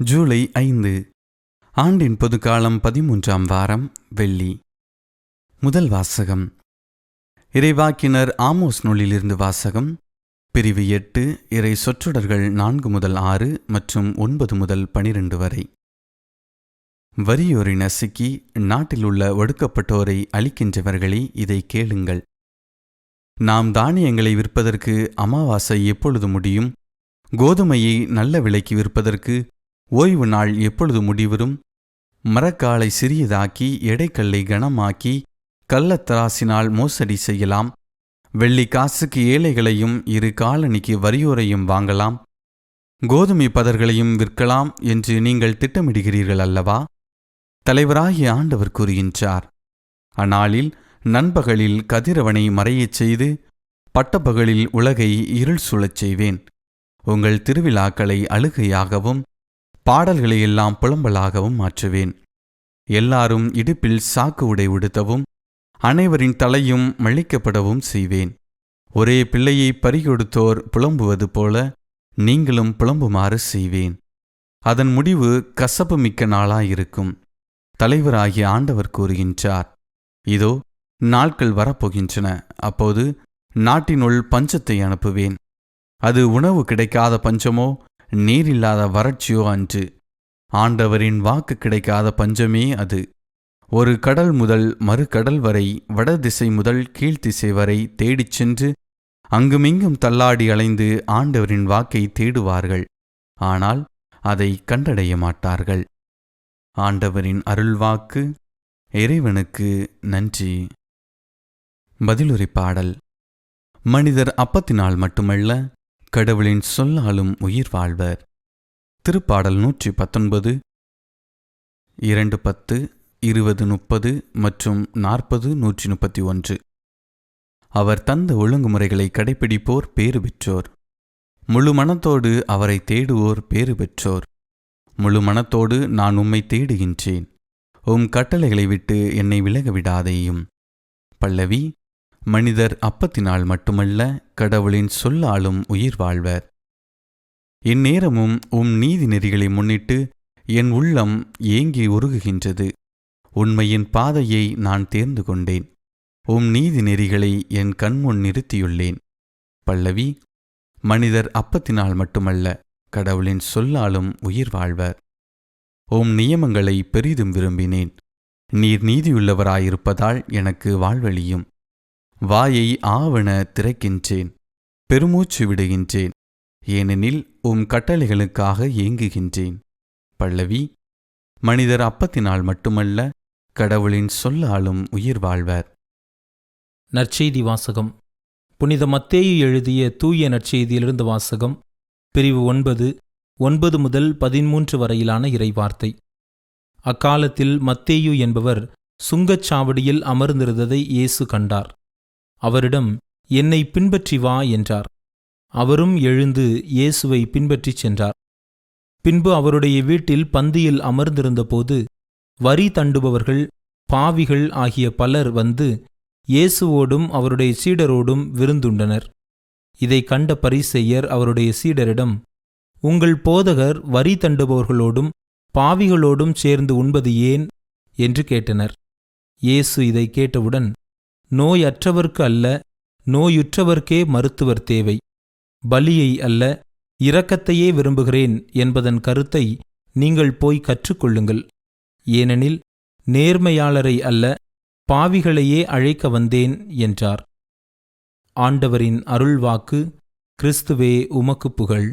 ஜூலை ஐந்து ஆண்டின் பொதுக்காலம் பதிமூன்றாம் வாரம் வெள்ளி. முதல் வாசகம். இறைவாக்கினர் ஆமோஸ் நூலிலிருந்து வாசகம். பிரிவு எட்டு இறை சொற்றொடர்கள் நான்கு முதல் ஆறு மற்றும் ஒன்பது முதல் பனிரெண்டு வரை. வறியோரை நசுக்கி நாட்டில் உள்ள ஒடுக்கப்பட்டோரை அழிக்கின்றவர்களே இதை கேளுங்கள். நாம் தானியங்களை விற்பதற்கு அமாவாசை எப்பொழுது முடியும்? கோதுமையை நல்ல விலைக்கு விற்பதற்கு ஓய்வு நாள் எப்பொழுது முடிவரும் மரக்காலை சிறியதாக்கி எடைக்கல்லை கனமாக்கி கள்ளத்தராசினால் மோசடி செய்யலாம். வெள்ளி காசுக்கு ஏழைகளையும் இரு காலணிக்கு வரியோரையும் வாங்கலாம். கோதுமை பதர்களையும் விற்கலாம் என்று நீங்கள் திட்டமிடுகிறீர்கள் அல்லவா? தலைவராகிய ஆண்டவர் கூறுகின்றார். அந்நாளில் நண்பகலில் கதிரவனை மறையச் செய்து பட்டப்பகலில் உலகை இருள் சுழச் செய்வேன். உங்கள் திருவிழாக்களை அழுகையாகவும் பாடல்களை எல்லாம் புலம்பலாகவும் மாற்றுவேன். எல்லாரும் இடுப்பில் சாக்கு உடை உடுத்தவும் அனைவரின் தலையும் மழிக்கப்படவும் செய்வேன். ஒரே பிள்ளையை பறிகொடுத்தோர் புலம்புவது போல நீங்களும் புலம்புமாறு செய்வேன். அதன் முடிவு கசப்பு மிக்க நாளாயிருக்கும். தலைவராகிய ஆண்டவர் கூறுகின்றார் இதோ நாட்கள் வரப்போகின்றன. அப்போது நாட்டினுள் பஞ்சத்தை அனுப்புவேன். அது உணவு கிடைக்காத பஞ்சமோ நீரில்லாத வறட்சியோ அன்று. ஆண்டவரின் வாக்கு கிடைக்காத பஞ்சமே அது. ஒரு கடல் முதல் மறு கடல் வரை வடதிசை முதல் கீழ்த்திசை வரை தேடிச் சென்று அங்குமிங்கும் தள்ளாடி அலைந்து ஆண்டவரின் வாக்கை தேடுவார்கள். ஆனால் அதை கண்டடைய மாட்டார்கள். ஆண்டவரின் அருள்வாக்கு இறைவனுக்கு நன்றி. பதிலுரை பாடல். மனிதர் அப்பத்தினால் மட்டுமல்ல கடவுளின் சொல்லாலும் உயிர் வாழ்வர். திருப்பாடல் நூற்றி பத்தொன்பது இரண்டு பத்து இருபது முப்பது மற்றும் நாற்பது நூற்றி முப்பத்தி ஒன்று அவர் தந்த ஒழுங்குமுறைகளை கடைப்பிடிப்போர் பேறு பெற்றோர். முழு மனத்தோடு அவரை தேடுவோர் பேறு பெற்றோர். முழு மனத்தோடு நான் உம்மை தேடுகின்றேன். உம் கட்டளைகளை விட்டு என்னை விலக விடாதேயும் பல்லவி மனிதர் அப்பத்தினால் மட்டுமல்ல கடவுளின் சொல்லாலும் உயிர் வாழ்வர். இந்நேரமும் உம் நீதி நெறிகளை முன்னிட்டு என் உள்ளம் ஏங்கி உருகுகின்றது. உண்மையின் பாதையை நான் தேர்ந்து கொண்டேன். உம் நீதி நெறிகளை என் கண்முன் நிறுத்தியுள்ளேன். பல்லவி மனிதர் அப்பத்தினால் மட்டுமல்ல கடவுளின் சொல்லாலும் உயிர் வாழ்வர். உம் நியமங்களை பெரிதும் விரும்பினேன். நீர் நீதியுள்ளவராயிருப்பதால் எனக்கு வாழ்வழியும். வாயை ஆவண திறக்கின்றேன் பெருமூச்சு விடுகின்றேன் ஏனெனில் உம் கட்டளைகளுக்காக ஏங்குகின்றேன். பல்லவி மனிதர் அப்பத்தினால் மட்டுமல்ல கடவுளின் சொல்லாலும் உயிர் வாழ்வர். நற்செய்தி வாசகம். புனித மத்தேயு எழுதிய தூய நற்செய்தியிலிருந்து வாசகம் பிரிவு ஒன்பது ஒன்பது முதல் பதிமூன்று வரையிலான இறைவார்த்தை. அக்காலத்தில் மத்தேயு என்பவர் சுங்கச்சாவடியில் அமர்ந்திருந்ததை இயேசு கண்டார். அவரிடம் என்னை பின்பற்றி வா என்றார். அவரும் எழுந்து இயேசுவை பின்பற்றிச் சென்றார். பின்பு அவருடைய வீட்டில் பந்தியில் அமர்ந்திருந்தபோது வரி தண்டுபவர்கள் பாவிகள் ஆகிய பலர் வந்து இயேசுவோடும் அவருடைய சீடரோடும் விருந்துண்டனர். இதை கண்ட பரிசெய்யர் அவருடைய சீடரிடம் உங்கள் போதகர் வரி தண்டுபவர்களோடும் பாவிகளோடும் சேர்ந்து உண்பது ஏன்? என்று கேட்டனர். இயேசு இதை கேட்டவுடன் நோயற்றவர்க்கு அல்ல நோயுற்றவர்க்கே மருத்துவர் தேவை. பலியை அல்ல இரக்கத்தையே விரும்புகிறேன் என்பதன் கருத்தை நீங்கள் போய் கற்றுக்கொள்ளுங்கள். ஏனெனில் நேர்மையாளரை அல்ல பாவிகளையே அழைக்க வந்தேன் என்றார். ஆண்டவரின் அருள்வாக்கு கிறிஸ்துவே உமக்கு புகழ்.